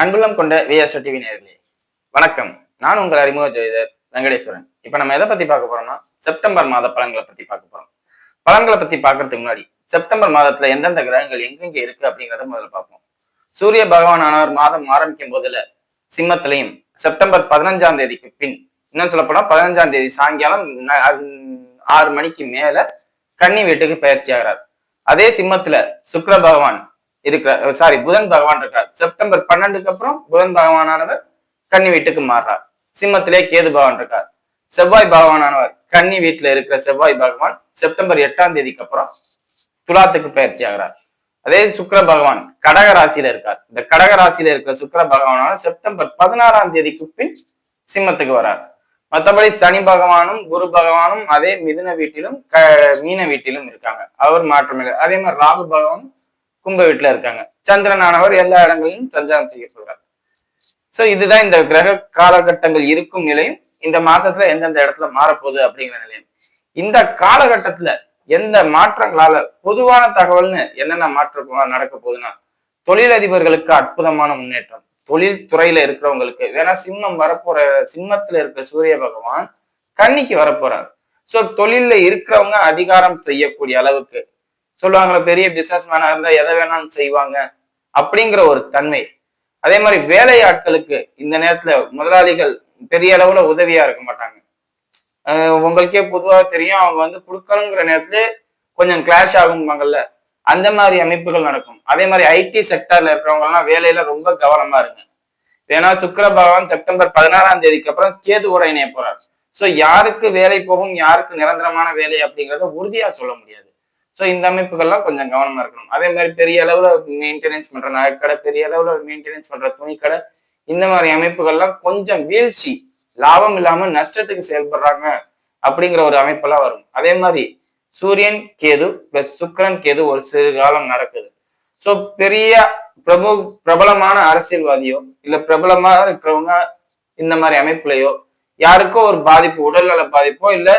அன்புள்ளம் கொண்ட VSO TV நேர்களே வணக்கம். நான் உங்கள் அறிமுக ஜோதிடர் வெங்கடேஸ்வரன். இப்ப நம்ம எதை பத்தி பார்க்க போறோம்னா செப்டம்பர் மாத பலன்களை பத்தி பார்க்க போறோம். பலன்களை பத்தி பார்க்கறதுக்கு முன்னாடி செப்டம்பர் மாதத்துல எந்தெந்த கிரகங்கள் எங்கெங்க இருக்கு அப்படிங்கறத முதல்ல பார்ப்போம். சூரிய பகவான் ஆனவர் மாதம் ஆரம்பிக்கும் போதுல சிம்மத்திலையும் செப்டம்பர் பதினஞ்சாம் தேதிக்கு பின் இன்னும் சொல்ல போனா பதினஞ்சாம் தேதி சாயங்காலம் ஆறு மணிக்கு மேல கன்னி வீட்டுக்கு பயிற்சி ஆகிறார். அதே சிம்மத்துல சுக்கர பகவான் இருக்கிற சாரி புதன் பகவான் இருக்கார். செப்டம்பர் பன்னெண்டுக்கு அப்புறம் புதன் பகவானானவர் கன்னி வீட்டுக்கு மாறுறார். சிம்மத்திலே கேது பகவான் இருக்கார். செவ்வாய் பகவானானவர் கன்னி வீட்டுல இருக்கிற செவ்வாய் பகவான் செப்டம்பர் எட்டாம் தேதிக்கு அப்புறம் துலாத்துக்கு பயிற்சி ஆகிறார். அதே சுக்கிர பகவான் கடக ராசியில இருக்கார். இந்த கடக ராசியில இருக்கிற சுக்கர பகவானான செப்டம்பர் பதினாறாம் தேதிக்கு பின் சிம்மத்துக்கு வரார். மற்றபடி சனி பகவானும் குரு பகவானும் அதே மிதுன வீட்டிலும் க மீன வீட்டிலும் இருக்காங்க. அவர் மாற்றமில்லை அதே மாதிரி ராகு பகவானும் கும்ப வீட்டுல இருக்காங்க. சந்திரனானவர் எல்லா இடங்களிலும் சஞ்சாரம் செய்ய சொல்றார். சோ இதுதான் இந்த கிரக காலகட்டங்கள் இருக்கும் நிலையும் இந்த மாசத்துல எந்தெந்த இடத்துல மாறப்போகுது அப்படிங்கிற நிலையம். இந்த காலகட்டத்துல எந்த மாற்றங்களால பொதுவான தகவல்னு என்னென்ன மாற்றம் நடக்க போகுதுன்னா தொழிலதிபர்களுக்கு அற்புதமான முன்னேற்றம். தொழில் துறையில இருக்கிறவங்களுக்கு வேணா சிம்மம் வரப்போற சிம்மத்துல இருக்க சூரிய பகவான் கன்னிக்கு வரப்போறார். சோ தொழில்ல இருக்கிறவங்க அதிகாரம் செய்யக்கூடிய அளவுக்கு சொல்லுவாங்களே பெரிய பிசினஸ் மேனா இருந்தா எதை வேணாலும் செய்வாங்க அப்படிங்கிற ஒரு தன்மை. அதே மாதிரி வேலை ஆட்களுக்கு இந்த நேரத்துல முதலாளிகள் பெரிய அளவுல உதவியா இருக்க மாட்டாங்க. உங்களுக்கே பொதுவா தெரியும் அவங்க வந்து கொடுக்கணுங்கிற நேரத்துல கொஞ்சம் கிளாஷ் ஆகும்பாங்கல்ல அந்த மாதிரி அமைப்புகள் நடக்கும். அதே மாதிரி ஐடி செக்டர்ல இருக்கிறவங்கலாம் வேலையில ரொம்ப கவனமா இருங்க. ஏன்னா சுக்கர பகவான் செப்டம்பர் பதினாறாம் தேதிக்கு அப்புறம் கேது கூட இணைய போறார். ஸோ யாருக்கு வேலை போகும் யாருக்கு நிரந்தரமான வேலை அப்படிங்கிறத உறுதியா சொல்ல முடியாது. ஸோ இந்த அமைப்புகள்லாம் கொஞ்சம் கவனமா இருக்கணும். அதே மாதிரி பெரிய அளவுல மெயின்டெனன்ஸ் பண்ற நகைக்கடை பெரிய அளவுல மெயின்டெனன்ஸ் பண்ற துணிக்கடை இந்த மாதிரி அமைப்புகள்லாம் கொஞ்சம் வீழ்ச்சி லாபம் இல்லாம நஷ்டத்துக்கு செயல்படுறாங்க அப்படிங்கிற ஒரு அமைப்பெல்லாம் வரும். அதே மாதிரி சூரியன் கேது பிளஸ் சுக்கிரன் கேது ஒரு சிறு காலம் நடக்குது. ஸோ பெரிய பிரபு பிரபலமான அரசியல்வாதியோ இல்ல பிரபலமா இருக்கிறவங்க இந்த மாதிரி அமைப்புலையோ யாருக்கோ ஒரு பாதிப்பு உடல்நல பாதிப்போ இல்ல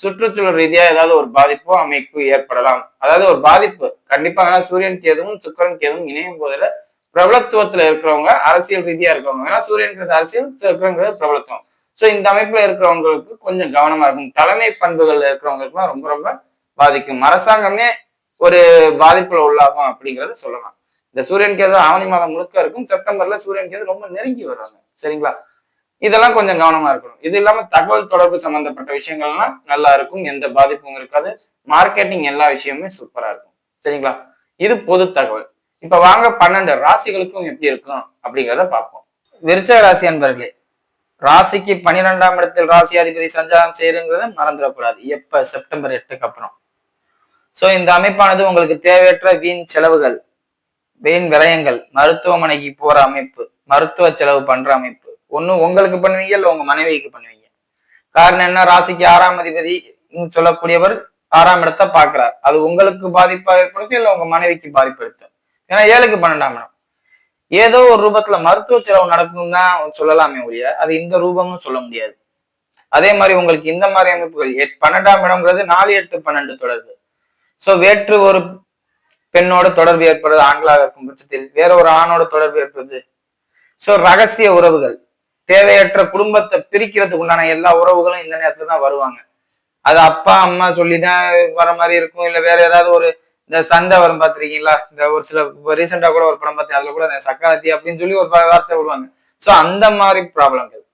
சுற்றுச்சூழல் ரீதியா ஏதாவது ஒரு பாதிப்போ அமைப்பு ஏற்படலாம். அதாவது ஒரு பாதிப்பு. கண்டிப்பா ஏன்னா சூரியன் கேதுவும் சுக்கரன் கேதுவும் இணையும் போதுல பிரபலத்துவத்துல இருக்கிறவங்க அரசியல் ரீதியா இருக்கிறவங்க. ஏன்னா சூரியன்கிறது அரசியல் சுக்கரங்கிறது பிரபலத்துவம். ஸோ இந்த அமைப்புல இருக்கிறவங்களுக்கு கொஞ்சம் கவனமா இருக்கும் தலைமை பண்புகள்ல இருக்கிறவங்களுக்குலாம் ரொம்ப ரொம்ப பாதிக்கும். அரசாங்கமே ஒரு பாதிப்புல உள்ளாகும் அப்படிங்கறத சொல்லலாம். இந்த சூரியன் கேது ஆவணி மாதம் முழுக்க இருக்கும். செப்டம்பர்ல சூரியன் கேது ரொம்ப நெருங்கி வருவாங்க சரிங்களா? இதெல்லாம் கொஞ்சம் கவனமா இருக்கணும். இது இல்லாம தகவல் தொடர்பு சம்பந்தப்பட்ட விஷயங்கள்லாம் நல்லா இருக்கும் எந்த பாதிப்பும் இருக்காது. மார்க்கெட்டிங் எல்லா விஷயமுமே சூப்பரா இருக்கும். சரிங்களா? இது பொது தகவல். இப்ப வாங்க பன்னெண்டு ராசிகளுக்கும் எப்படி இருக்கும் அப்படிங்கிறத பார்ப்போம். விருச்சக ராசி அன்பர்களே ராசிக்கு பன்னிரெண்டாம் இடத்தில் ராசி அதிபதி சஞ்சாரம் செய்யுங்கிறத மறந்துடக்கூடாது. எப்ப? செப்டம்பர் எட்டுக்கு அப்புறம். சோ இந்த அமைப்பானது உங்களுக்கு தேவையற்ற வீண் செலவுகள் வீண் விரயங்கள் மருத்துவமனைக்கு போற அமைப்பு மருத்துவ செலவு பண்ற அமைப்பு. ஒண்ணு உங்களுக்கு பண்ணுவீங்க இல்ல உங்க மனைவிக்கு பண்ணுவீங்க? காரணம் என்ன? ராசிக்கு ஆறாம் அதிபதி சொல்லக்கூடியவர் ஆறாம் இடத்தை பாக்குறாரு அது உங்களுக்கு பாதிப்பா ஏற்படுத்தும் இல்ல உங்க மனைவிக்கு பாதிப்பு ஏற்படுத்தும்? ஏன்னா ஏழுக்கு பன்னெண்டாம் இடம். ஏதோ ஒரு ரூபத்துல மருத்துவ செலவு நடக்கும் தான் சொல்லலாமே ஒழிய அது இந்த ரூபமும் சொல்ல முடியாது. அதே மாதிரி உங்களுக்கு இந்த மாதிரி அமைப்புகள் எட்- பன்னெண்டாம் இடம்ங்கிறது நாலு எட்டு பன்னெண்டு தொடர்பு. சோ வேற்று ஒரு பெண்ணோட தொடர்பு ஏற்படுறது ஆண்களாக இருக்கும் பட்சத்தில். வேற ஒரு ஆணோட தொடர்பு ஏற்படுது. சோ ரகசிய உறவுகள். தேவையற்ற குடும்பத்தை பிரிக்கிறதுக்கு உண்டான எல்லா உறவுகளும் இந்த நேரத்துல தான் வருவாங்க. அது அப்பா அம்மா சொல்லிதான் வர மாதிரி இருக்கும். இல்ல வேற ஏதாவது ஒரு இந்த சண்டை வரும் பாத்திருக்கீங்களா இந்த ஒரு சில ரீசெண்டா கூட ஒரு படம் பார்த்தேன். அதுல கூட சக்காலத்தி அப்படின்னு சொல்லி ஒரு வார்த்தை விடுவாங்க. சோ அந்த மாதிரி ப்ராப்ளங்கள்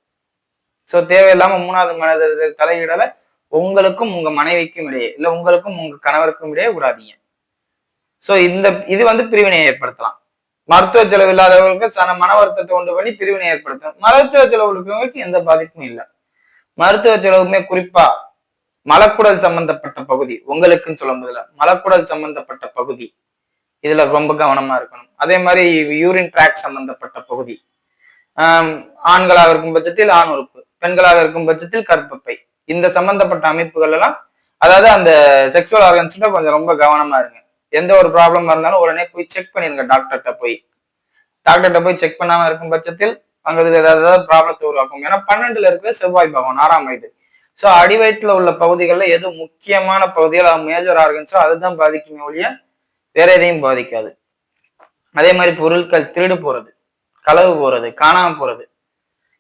சோ தேவையில்லாம மூணாவது மனித தலையிடல. உங்களுக்கும் உங்க மனைவிக்கும் இடையே இல்ல உங்களுக்கும் உங்க கணவருக்கும் இடையே விடாதீங்க சோ இந்த இது வந்து பிரிவினையை ஏற்படுத்தலாம். மருத்துவ செலவு இல்லாதவர்களுக்கு சன மன வருத்தத்தை உண்டு பண்ணி பிரிவினை ஏற்படுத்தும். மருத்துவ செலவு இருக்கிறவங்களுக்கு எந்த பாதிப்பும் இல்லை. மருத்துவ செலவுமே குறிப்பா மலக்குடல் சம்பந்தப்பட்ட பகுதி. உங்களுக்குன்னு சொல்ல போதுல மலக்குடல் சம்பந்தப்பட்ட பகுதி. இதுல ரொம்ப கவனமா இருக்கணும். அதே மாதிரி யூரின் ட்ராக் சம்பந்தப்பட்ட பகுதி. ஆஹ் ஆண்களாக இருக்கும் பட்சத்தில் ஆண் உறுப்பு பெண்களாக இருக்கும் பட்சத்தில் கற்பப்பை இந்த சம்பந்தப்பட்ட அமைப்புகள் எல்லாம் அதாவது அந்த செக்ஷுவல் ஆர்கன்ஸ்ல கொஞ்சம் ரொம்ப கவனமா இருங்க. எந்த ஒரு ப்ராப்ளம் இருந்தாலும் உடனே போய் செக் பண்ணிருங்க டாக்டர்கிட்ட போய். டாக்டர்கிட்ட போய் செக் பண்ணாம இருக்கும் பட்சத்தில் அங்க இது ஏதாவது ப்ராப்ளத்தை உருவாக்கும். ஏன்னா பன்னெண்டுல இருக்கிற செவ்வாய் பகவான் ஆறாம் வயது. ஸோ அடிவயிற்றுல உள்ள பகுதிகளில் எது முக்கியமான பகுதிகள் மேஜர் ஆர்கன்ஸோ அதுதான் பாதிக்குமே ஒழிய வேற எதையும் பாதிக்காது. அதே மாதிரி பொருட்கள் திருடு போறது களவு போறது காணாம போறது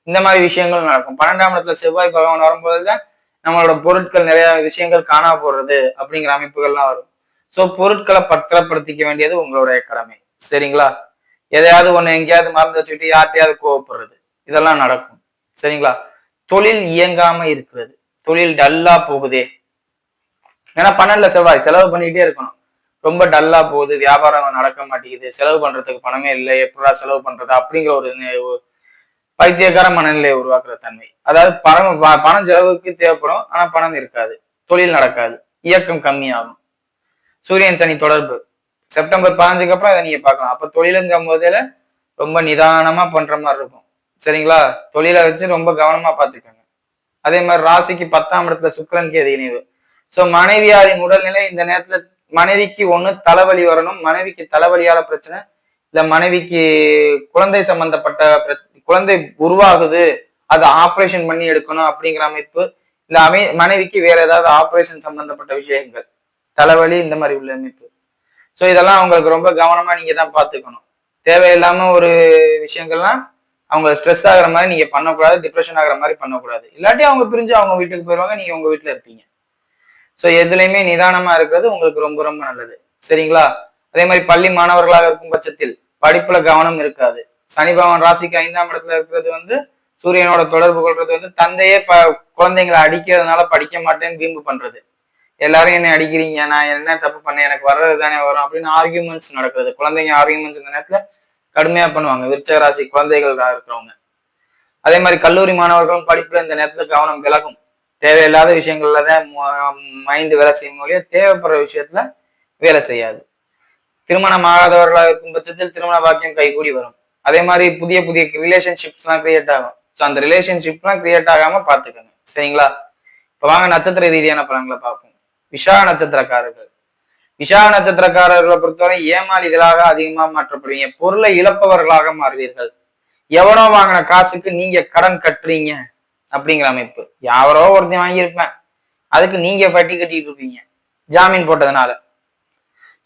இந்த மாதிரி விஷயங்கள் நடக்கும். பன்னெண்டாம் இடத்துல செவ்வாய் பகவான் வரும்போது தான் நம்மளோட பொருட்கள் நிறைய விஷயங்கள் காணா போடுறது அப்படிங்கிற அமைப்புகள்லாம் வரும். ஸோ பொருட்களை பத்திரப்படுத்திக்க வேண்டியது உங்களுடைய கடமை. சரிங்களா? எதையாவது ஒண்ணு எங்கேயாவது மறந்து வச்சுக்கிட்டு யார்ட்டையாவது கோவப்படுறது. இதெல்லாம் நடக்கும். சரிங்களா? தொழில் இயங்காம இருக்கிறது. தொழில் டல்லா போகுதே. ஏன்னா பன்னெண்டுல செவ்வாய் செலவு பண்ணிக்கிட்டே இருக்கணும். ரொம்ப டல்லா போகுது வியாபாரம் நடக்க மாட்டேங்குது செலவு பண்றதுக்கு பணமே இல்லை எப்படா செலவு பண்றது அப்படிங்கிற ஒரு பைத்தியக்கார மனநிலையை உருவாக்குற தன்மை. அதாவது பணம் பணம் செலவுக்கு தேவைப்படும் ஆனா பணம் இருக்காது. தொழில் நடக்காது. இயக்கம் கம்மியாகும். சூரியன் சனி தொடர்பு. செப்டம்பர் பதினஞ்சுக்கு அப்புறம் அதை நீங்க பார்க்கலாம். அப்ப தொழிலுங்கும் போதில ரொம்ப நிதானமா பண்ற மாதிரி இருக்கும். சரிங்களா? தொழிலை வச்சு ரொம்ப கவனமா பாத்துக்கோங்க அதே மாதிரி ராசிக்கு பத்தாம் இடத்துல சுக்கரன் கேது இணைவு. சோ மனைவியாரின் உடல்நிலை இந்த நேரத்துல மனைவிக்கு ஒண்ணு தலைவலி வரணும். மனைவிக்கு தலைவலியால பிரச்சனை. இல்ல மனைவிக்கு குழந்தை சம்பந்தப்பட்ட பிர- குழந்தை உருவாகுது. அதை ஆபரேஷன் பண்ணி எடுக்கணும் அப்படிங்கிற அமைப்பு. இல்ல அமை மனைவிக்கு வேற ஏதாவது ஆபரேஷன் சம்பந்தப்பட்ட விஷயங்கள். தலைவலி இந்த மாதிரி உள்ள அமைப்பு. ஸோ இதெல்லாம் அவங்களுக்கு ரொம்ப கவனமா நீங்க தான் பாத்துக்கணும் தேவையில்லாம ஒரு விஷயங்கள்லாம் அவங்க ஸ்ட்ரெஸ் ஆகுற மாதிரி நீங்க பண்ணக்கூடாது டிப்ரெஷன் ஆகுற மாதிரி பண்ணக்கூடாது. இல்லாட்டி அவங்க பிரிஞ்சு அவங்க வீட்டுக்கு போயிடுவாங்க நீங்க உங்க வீட்டுல இருப்பீங்க. ஸோ எதுலையுமே நிதானமா இருக்கிறது உங்களுக்கு ரொம்ப ரொம்ப நல்லது. சரிங்களா? அதே மாதிரி பள்ளி மாணவர்களாக இருக்கும் பட்சத்தில் படிப்புல கவனம் இருக்காது. சனி பகவான் ராசிக்கு ஐந்தாம் இடத்துல இருக்கிறது வந்து சூரியனோட தொடர்பு கொள்றது வந்து தந்தையே ப குழந்தைங்களை அடிக்கிறதுனால படிக்க மாட்டேன்னு வீம்பு பண்றது. எல்லாரும் என்ன அடிக்கிறீங்க நான் என்ன தப்பு பண்ணேன் எனக்கு வர்றது தானே வரும் அப்படின்னு ஆர்கியூமெண்ட்ஸ் நடக்குது குழந்தைங்க ஆர்கியூமெண்ட்ஸ் இந்த நேரத்துல கடுமையா பண்ணுவாங்க. விருச்சக ராசி குழந்தைகள் தான் இருக்கிறவங்க. அதே மாதிரி கல்லூரி மாணவர்களும் படிப்புல இந்த நேரத்துல கவனம் விலகும். தேவையில்லாத விஷயங்கள்ல தான் மைண்ட் வேலை செய்யும் மொழியே தேவைப்படுற விஷயத்துல வேலை செய்யாது. திருமணம் ஆகாதவர்களாக இருக்கும் பட்சத்தில் திருமண பாக்கியம் கைகூடி வரும். அதே மாதிரி புதிய புதிய ரிலேஷன்ஷிப்ஸ்லாம் கிரியேட் ஆகும். ஸோ அந்த ரிலேஷன்ஷிப்லாம் கிரியேட் ஆகாம பாத்துக்கோங்க சரிங்களா? இப்போ வாங்க நட்சத்திர ரீதியான பலன்களை பார்ப்போம். விஷா நட்சத்திரக்காரர்கள். விஷா நட்சத்திரக்காரர்களை பொறுத்தவரை ஏமாளிகளாக அதிகமா மாற்றப்படுவீங்க. பொருளை இழப்பவர்களாக மாறுவீர்கள். எவனோ வாங்கின காசுக்கு நீங்க கடன் கட்டுறீங்க அப்படிங்கிற அமைப்பு. யாரோ ஒருத்தன் வாங்கியிருப்பேன். அதுக்கு நீங்க வட்டி கட்டிட்டு இருப்பீங்க. ஜாமீன் போட்டதுனால.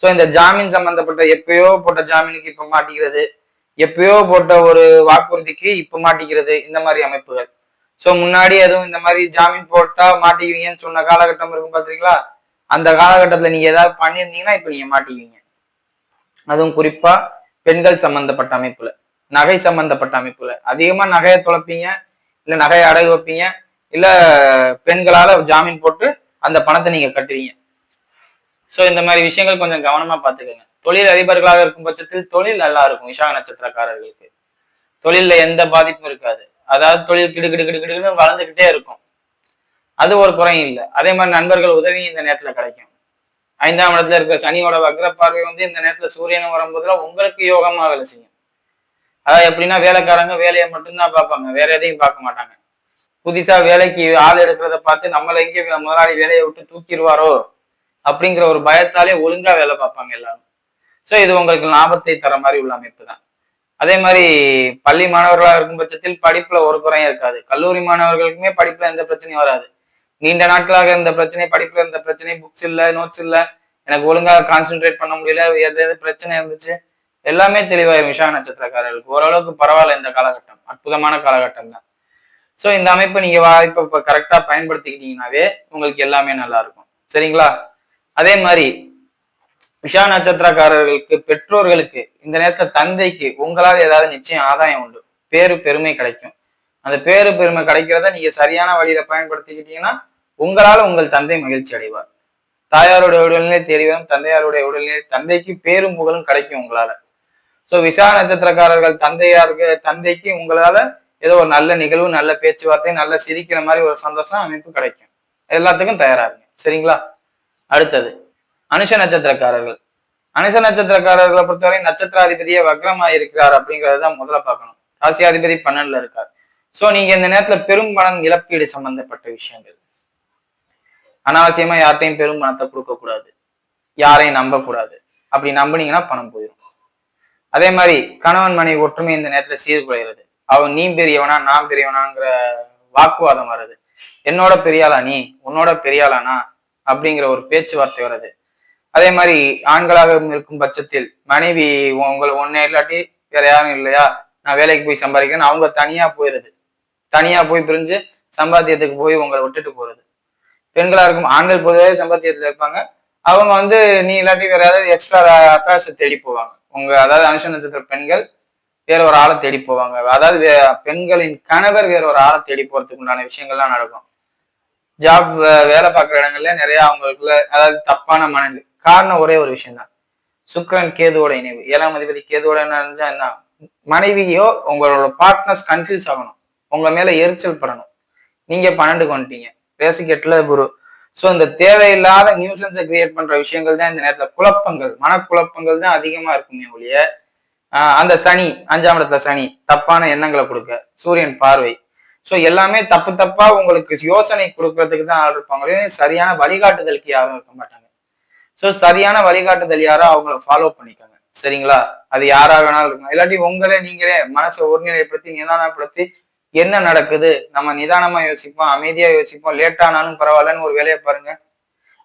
சோ இந்த ஜாமீன் சம்பந்தப்பட்ட எப்பயோ போட்ட ஜாமீனுக்கு இப்ப மாட்டிக்கிறது. எப்பயோ போட்ட ஒரு வாக்குறுதிக்கு இப்ப மாட்டிக்கிறது. இந்த மாதிரி அமைப்புகள். சோ முன்னாடி எதுவும் இந்த மாதிரி ஜாமீன் போட்டா மாட்டிக்குவீங்கன்னு சொன்ன காலகட்டம் இருக்கும் பாத்தீங்களா அந்த காலகட்டத்துல நீங்க ஏதாவது பண்ணியிருந்தீங்கன்னா இப்ப நீங்க மாட்டிக்குவீங்க. அதுவும் குறிப்பா பெண்கள் சம்பந்தப்பட்ட அமைப்புல நகை சம்பந்தப்பட்ட அமைப்புல. அதிகமா நகையை தொலைப்பீங்க இல்ல நகையை அடகு வைப்பீங்க இல்ல பெண்களால ஜாமீன் போட்டு அந்த பணத்தை நீங்க கட்டுவீங்க. ஸோ இந்த மாதிரி விஷயங்கள் கொஞ்சம் கவனமா பார்த்துக்கோங்க. தொழில் அதிபர்களாக இருக்கும் பட்சத்தில் தொழில் நல்லா இருக்கும் விஷாக நட்சத்திரக்காரர்களுக்கு. தொழில்ல எந்த பாதிப்பும் இருக்காது. அதாவது தொழில் கிடு கிடு கிடு கிடுன்னு வளர்ந்துகிட்டே இருக்கும். அது ஒரு குறையும் இல்லை. அதே மாதிரி நண்பர்கள் உதவி இந்த நேரத்துல கிடைக்கும். ஐந்தாம் இடத்துல இருக்கிற சனியோட வக்ர பார்வை வந்து இந்த நேரத்துல சூரியனும் வரும்போதுல உங்களுக்கு யோகமா வேலை செய்யும். அதாவது எப்படின்னா வேலைக்காரங்க வேலையை மட்டும்தான் பார்ப்பாங்க. வேற எதையும் பார்க்க மாட்டாங்க. புதுசா வேலைக்கு ஆள் எடுக்கிறத பார்த்து நம்மள எங்கே முதலாளி வேலையை விட்டு தூக்கிடுவாரோ அப்படிங்கிற ஒரு பயத்தாலே ஒழுங்கா வேலை பார்ப்பாங்க எல்லாரும். சோ இது உங்களுக்கு லாபத்தை தர மாதிரி உள்ள அமைப்பு தான். அதே மாதிரி பள்ளி மாணவர்களாக இருக்கும் பட்சத்தில் படிப்புல ஒரு குறையும் இருக்காது. கல்லூரி மாணவர்களுக்குமே படிப்புல எந்த பிரச்சனையும் வராது. நீண்ட நாட்களாக இருந்த பிரச்சனை படிப்புல இருந்த பிரச்சனை புக்ஸ் இல்ல நோட்ஸ் இல்ல எனக்கு ஒழுங்கா கான்சென்ட்ரேட் பண்ண முடியல எது எது பிரச்சனை இருந்துச்சு எல்லாமே தெளிவாயிரும் விஷா நட்சத்திரக்காரர்களுக்கு. ஓரளவுக்கு பரவாயில்ல இந்த காலகட்டம். அற்புதமான காலகட்டம் தான். ஸோ இந்த அமைப்பை நீங்க வாய்ப்பை இப்போ கரெக்டா பயன்படுத்திக்கிட்டீங்கன்னாவே உங்களுக்கு எல்லாமே நல்லா இருக்கும் சரிங்களா? அதே மாதிரி விஷா நட்சத்திரக்காரர்களுக்கு பெற்றோர்களுக்கு இந்த நேரத்துல தந்தைக்கு உங்களால் ஏதாவது நிச்சயம் ஆதாயம் உண்டு. பேரு பெருமை கிடைக்கும். அந்த பேரு பெருமை கிடைக்கிறத நீங்க சரியான வழியில பயன்படுத்திக்கிட்டீங்கன்னா உங்களால உங்கள் தந்தை மகிழ்ச்சி அடைவார். தாயாருடைய உடல்நிலை தெரியும் தந்தையாருடைய உடல்நிலை தந்தைக்கு பேரும் புகழும் கிடைக்கும் உங்களால. ஸோ விசா நட்சத்திரக்காரர்கள் தந்தையாருக்கு தந்தைக்கு உங்களால ஏதோ ஒரு நல்ல நிகழ்வு நல்ல பேச்சுவார்த்தை நல்ல சிரிக்கிற மாதிரி ஒரு சந்தோஷம் அமைப்பு கிடைக்கும். எல்லாத்துக்கும் தயாராகுங்க சரிங்களா? அடுத்தது அனுஷ நட்சத்திரக்காரர்கள். அனுஷ நட்சத்திரக்காரர்களை பொறுத்தவரை நட்சத்திராதிபதியே வக்ரமா இருக்கிறார் அப்படிங்கிறது தான் முதல்ல பார்க்கணும். ராசியாதிபதி பன்னெண்டுல இருக்கார். சோ நீங்க இந்த நேரத்துல பெரும் பணம் இழப்பீடு சம்பந்தப்பட்ட விஷயங்கள். அனாவசியமா யார்கிட்டையும் பெரும் பணத்தை கொடுக்க கூடாது. யாரையும் நம்ப கூடாது அப்படி நம்புனீங்கன்னா பணம் போயிடும் அதே மாதிரி கணவன் மனைவி ஒற்றுமை இந்த நேரத்துல சீர்குலைகிறது அவன் நீ பெரியவனா நான் பெரியவனாங்கிற வாக்குவாதம் வருது என்னோட பெரியாளா நீ? உன்னோட பெரியாளானா? அப்படிங்கிற ஒரு பேச்சுவார்த்தை வருது அதே மாதிரி ஆண்களாக இருக்கும் பட்சத்தில் மனைவி உங்களை ஒன்னே இல்லாட்டி வேற யாரும் இல்லையா? நான் வேலைக்கு போய் சம்பாதிக்கிறேன்னு அவங்க தனியா போயிருது தனியா போய் பிரிஞ்சு சம்பாத்தியத்துக்கு போய் உங்களை விட்டுட்டு போறது. பெண்களா இருக்கும் ஆண்கள் பொதுவாக சம்பாத்தியத்துல இருப்பாங்க. அவங்க வந்து நீ இல்லாட்டி வேற ஏதாவது எக்ஸ்ட்ரா அஃபேர்ஸ் தேடி போவாங்க. உங்க அதாவது அனுஷ நட்சத்திர பெண்கள் வேற ஒரு ஆளை தேடி போவாங்க. அதாவது பெண்களின் கணவர் வேற ஒரு ஆளை தேடி போறதுக்கு உண்டான விஷயங்கள்லாம் நடக்கும். ஜாப் வேலை பார்க்குற இடங்கள்ல நிறைய அவங்களுக்குள்ள அதாவது தப்பான மனநிலை காரணம் ஒரே ஒரு விஷயம் தான் சுக்கிரன் கேதுவோட இணைவு. ஏழாம் அதிபதி கேதுவோட நினைச்சா என்ன? மனைவியோ உங்களோட பார்ட்னர்ஸ் கன்ஃபியூஸ் ஆகணும். உங்க மேல எரிச்சல் படணும். நீங்க பன்னெண்டுக்கு வந்துட்டீங்க. பேசிக் குரு. ஸோ இந்த தேவையில்லாத நியூசன்ஸை கிரியேட் பண்ற விஷயங்கள் தான் இந்த நேரத்துல குழப்பங்கள். மனக்குழப்பங்கள் தான் அதிகமா இருக்குமே ஒழிய ஆஹ் அந்த சனி அஞ்சாம் இடத்துல சனி தப்பான எண்ணங்களை கொடுக்க சூரியன் பார்வை. ஸோ எல்லாமே தப்பு தப்பா உங்களுக்கு யோசனை கொடுக்கறதுக்கு தான் ஆள் இருப்பாங்களே சரியான வழிகாட்டுதலுக்கு யாரும் இருக்க மாட்டாங்க. ஸோ சரியான வழிகாட்டுதல் யாரோ அவங்கள ஃபாலோ பண்ணிக்கோங்க. சரிங்களா? அது யாரா வேணாலும் இருக்கும் இல்லாட்டி உங்களே நீங்களே மனசை ஒருநிலைப்படுத்தி நிதானப்படுத்தி என்ன நடக்குது? நம்ம நிதானமா யோசிப்போம் அமைதியா யோசிப்போம். லேட் ஆனாலும் பரவாயில்லன்னு ஒரு வேலையை பாருங்க.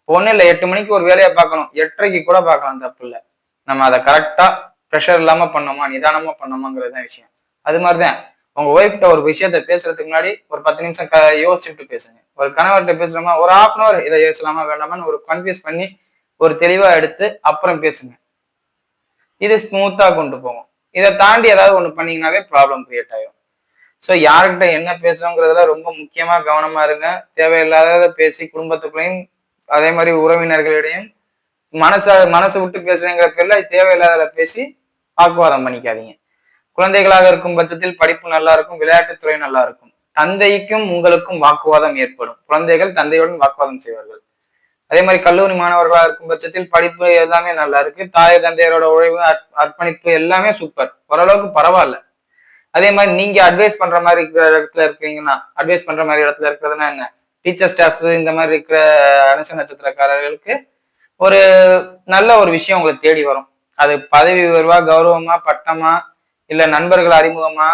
ஒன்றும் இல்லை எட்டு மணிக்கு ஒரு வேலையை பார்க்கணும். எட்டரைக்கு கூட பார்க்கலாம் தப்பு இல்லை. நம்ம அதை கரெக்டா ப்ரெஷர் இல்லாம பண்ணோமா நிதானமா பண்ணோமாங்கிறது தான் விஷயம். அது மாதிரிதான். உங்க ஒய்ஃப்ட்ட ஒரு விஷயத்த பேசுறதுக்கு முன்னாடி ஒரு பத்து நிமிஷம் க யோசிச்சுட்டு பேசுங்க. ஒரு கணவர்கிட்ட பேசுறோமா ஒரு ஹாஃப் அன் அவர் இதை யோசிக்கலாமா வேண்டாமான்னு ஒரு கன்ஃபியூஸ் பண்ணி ஒரு தெளிவா எடுத்து அப்புறம் பேசுங்க. இது ஸ்மூத்தா கொண்டு போகும். இதை தாண்டி ஏதாவது ஒண்ணு பண்ணீங்கன்னாவே ப்ராப்ளம் கிரியேட் ஆகும் ஸோ யாருக்கிட்ட என்ன பேசுறோங்கிறதுல ரொம்ப முக்கியமா கவனமா இருங்க. தேவையில்லாததை பேசி குடும்பத்துக்குள்ளேயும் அதே மாதிரி உறவினர்களிடையும் மனச மனசை விட்டு பேசுறேங்கிற பேர்ல தேவையில்லாத பேசி வாக்குவாதம் பண்ணிக்காதீங்க. குழந்தைகளாக இருக்கும் பட்சத்தில் படிப்பு நல்லா இருக்கும் விளையாட்டுத்துறை நல்லா இருக்கும் தந்தைக்கும் உங்களுக்கும் வாக்குவாதம் ஏற்படும். குழந்தைகள் தந்தையுடன் வாக்குவாதம் செய்வார்கள். அதே மாதிரி கல்லூரி மாணவர்களாக இருக்கும் பட்சத்தில் படிப்பு எல்லாமே நல்லா இருக்கு தாய் தந்தையரோட உழைவு அர்ப்பணிப்பு எல்லாமே சூப்பர். ஓரளவுக்கு பரவாயில்ல. அதே மாதிரி நீங்க அட்வைஸ் பண்ற மாதிரி இருக்கிற இடத்துல இருக்கீங்கன்னா அட்வைஸ் பண்ற மாதிரி இடத்துல இருக்கிறதுனா என்ன? டீச்சர் ஸ்டாஃப்ஸ் இந்த மாதிரி இருக்கிற அனுச நட்சத்திரக்காரர்களுக்கு ஒரு நல்ல ஒரு விஷயம் உங்களை தேடி வரும். அது பதவி உயர்வா கௌரவமா பட்டமா இல்ல நண்பர்கள் அறிமுகமா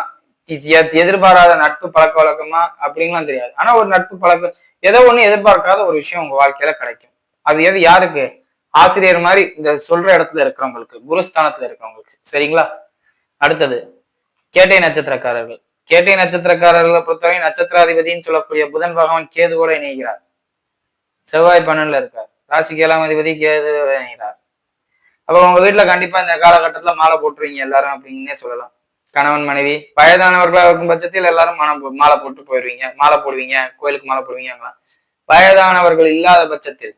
எதிர்பாராத நட்பு பழக்க வழக்கமா அப்படின்லாம் தெரியாது. ஆனா ஒரு நட்பு பழக்கம் ஏதோ ஒண்ணு எதிர்பார்க்காத ஒரு விஷயம் உங்க வாழ்க்கையில கிடைக்கும். அது எது யாருக்கு? ஆசிரியர் மாதிரி இந்த சொல்ற இடத்துல இருக்கிறவங்களுக்கு குருஸ்தானத்துல இருக்கிறவங்களுக்கு. சரிங்களா? அடுத்தது கேட்டை நட்சத்திரக்காரர்கள். கேட்டை நட்சத்திரக்காரர்களை பொறுத்தவரை நட்சத்திராதிபதினு சொல்லக்கூடிய புதன் பகவான் கேதுவோட இணைகிறார். செவ்வாய் பன்னெண்டுல இருக்கார். ராசிக்கு ஏழாம் அதிபதி கேது இணைகிறார். அப்ப உங்க வீட்டுல கண்டிப்பா இந்த காலகட்டத்துல மாலை போட்டுருவீங்க எல்லாரும் அப்படின்னே சொல்லலாம். கணவன் மனைவி வயதானவர்களா இருக்கும் பட்சத்தில் எல்லாரும் மனம் மாலை போட்டு போயிடுவீங்க மாலை போடுவீங்க. கோயிலுக்கு மாலை போடுவீங்கலாம். வயதானவர்கள் இல்லாத பட்சத்தில்.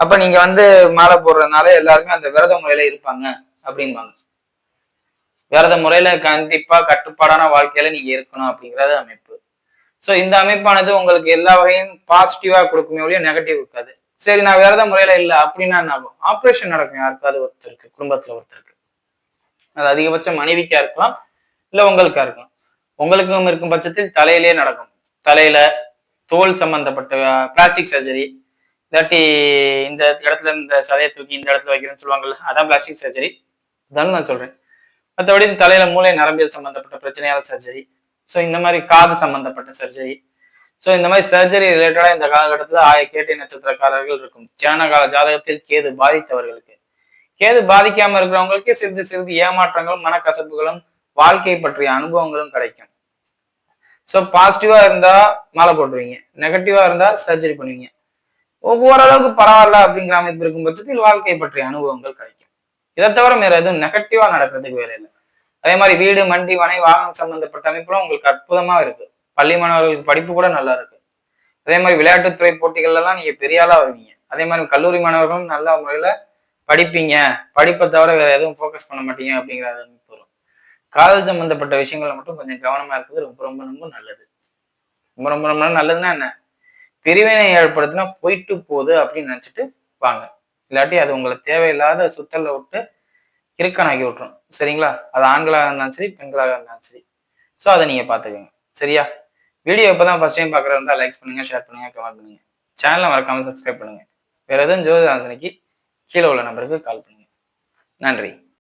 அப்ப நீங்க வந்து மாலை போடுறதுனால எல்லாருமே அந்த விரத முறையில இருப்பாங்க அப்படின்வாங்க விரத முறையில கண்டிப்பா கட்டுப்பாடான வாழ்க்கையில நீங்க இருக்கணும் அப்படிங்கிறது அமைப்பு. சோ இந்த அமைப்பானது உங்களுக்கு எல்லா வகையும் பாசிட்டிவா கொடுக்குமே ஒழிய நெகட்டிவ் இருக்காது சரி நான் வேறத முறையில இல்ல அப்படின்னா என்ன ஆகும்? ஆப்ரேஷன் நடக்கும். யாருக்காவது ஒருத்தருக்கு குடும்பத்துல ஒருத்தருக்கு. அது அதிகபட்சம் மனைவிக்கா இருக்கலாம் இல்ல உங்களுக்கா இருக்கலாம். உங்களுக்கும் இருக்கும் பட்சத்தில் தலையிலே நடக்கும். தலையில தோல் சம்பந்தப்பட்ட பிளாஸ்டிக் சர்ஜரி இல்லாட்டி இந்த இடத்துல இந்த சதையை தூக்கி இந்த இடத்துல வைக்கிறேன்னு சொல்லுவாங்கல்ல அதான் பிளாஸ்டிக் சர்ஜரி தான் நான் சொல்றேன். மற்றபடி இந்த தலையில மூளை நரம்பியல் சம்பந்தப்பட்ட பிரச்சனையால சர்ஜரி ஸோ இந்த மாதிரி காது சம்பந்தப்பட்ட சர்ஜரி ஸோ இந்த மாதிரி சர்ஜரி ரிலேட்டடா இந்த காலகட்டத்தில் ஆய கேட்டை நட்சத்திரக்காரர்கள் இருக்கும். ஜனகால ஜாதகத்தில் கேது பாதித்தவர்களுக்கு. கேது பாதிக்காம இருக்கிறவங்களுக்கு சிறிது சிறிது ஏமாற்றங்களும் மனக்கசப்புகளும் வாழ்க்கை பற்றிய அனுபவங்களும் கிடைக்கும். ஸோ பாசிட்டிவா இருந்தா மாலை போட்டுருவீங்க. நெகட்டிவா இருந்தா சர்ஜரி பண்ணுவீங்க. ஓரளவுக்கு பரவாயில்ல அப்படிங்கிற அமைப்பு இருக்கும் பட்சத்தில் வாழ்க்கை பற்றிய அனுபவங்கள் கிடைக்கும். இதை தவிர வேற எதுவும் நெகட்டிவா நடக்கிறதுக்கு வேலை இல்லை. அதே மாதிரி வீடு மண்டி வனை வாகனம் சம்பந்தப்பட்ட அமைப்புலாம் உங்களுக்கு அற்புதமா இருக்கு. பள்ளி மாணவர்களுக்கு படிப்பு கூட நல்லா இருக்கு. அதே மாதிரி விளையாட்டுத்துறை போட்டிகள்ல எல்லாம் நீங்க பெரிய ஆளா வருவீங்க. அதே மாதிரி கல்லூரி மாணவர்களும் நல்ல முறையில படிப்பீங்க. படிப்பை தவிர வேற எதுவும் ஃபோக்கஸ் பண்ண மாட்டீங்க அப்படிங்கிற அமைப்பு வரும் காதல் சம்பந்தப்பட்ட விஷயங்கள்ல மட்டும் கொஞ்சம் கவனமா இருக்குது ரொம்ப ரொம்ப ரொம்ப நல்லது. ரொம்ப ரொம்ப ரொம்ப நல்லதுன்னா என்ன? பிரிவினை ஏற்படுத்தினா போயிட்டு போகுது அப்படின்னு நினைச்சிட்டு வாங்க. இல்லாட்டி அது உங்களை தேவையில்லாத சுத்தல்ல விட்டு இறுக்கனாக்கி விட்டுரும். சரிங்களா? அது ஆண்களாக இருந்தாலும் சரி பெண்களாக இருந்தாலும் சரி. ஸோ அதை நீங்கள் பார்த்துக்கோங்க. சரியா? வீடியோ இப்பதான் ஃபஸ்ட் டைம் பார்க்குறதா இருந்தால் லைக்ஸ் பண்ணுங்க ஷேர் பண்ணுங்க கமெண்ட் பண்ணுங்க. சேனலை மறக்காமல் சப்ஸ்கிரைப் பண்ணுங்க. வேறு எதுவும் ஜோதி ஆலோசனைக்கு கீழே உள்ள நம்பருக்கு கால் பண்ணுங்க. நன்றி.